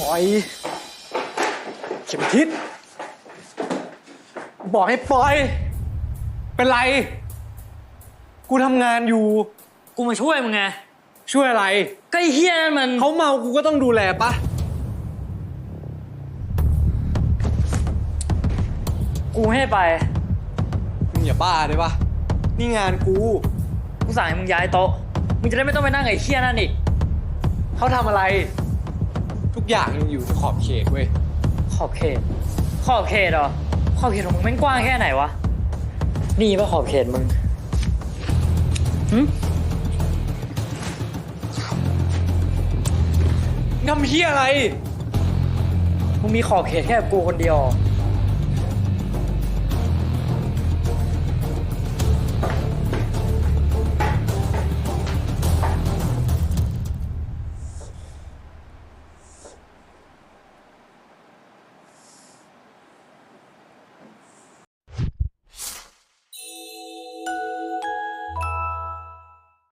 ปล่อย เข็มทิศบอกให้ปล่อย เป็นไร กูทำงานอยู่ กูมาช่วยมึงไง ช่วยอะไร ก็ไอ้เฮียนั่นมัน เขาเมากูก็ต้องดูแลปะกูให้ไป มึงอย่าบ้าได้ปะนี่งานกู กูสั่งให้มึงย้ายโต๊ะ มึงจะได้ไม่ต้องไปนั่งกับไอ้เฮียนั่นอีกเขาทำอะไร ทุกอย่างยังอยู่ในขอบเขตเว้ย ขอบเขต ขอบเขตเหรอ ขอบเขตของมึงแม่งกว้างแค่ไหนวะ นี่ปะขอบเขตมึงหึทำเฮียอะไร มึงมีขอบเขตแค่กับกูคนเดียวเหรอ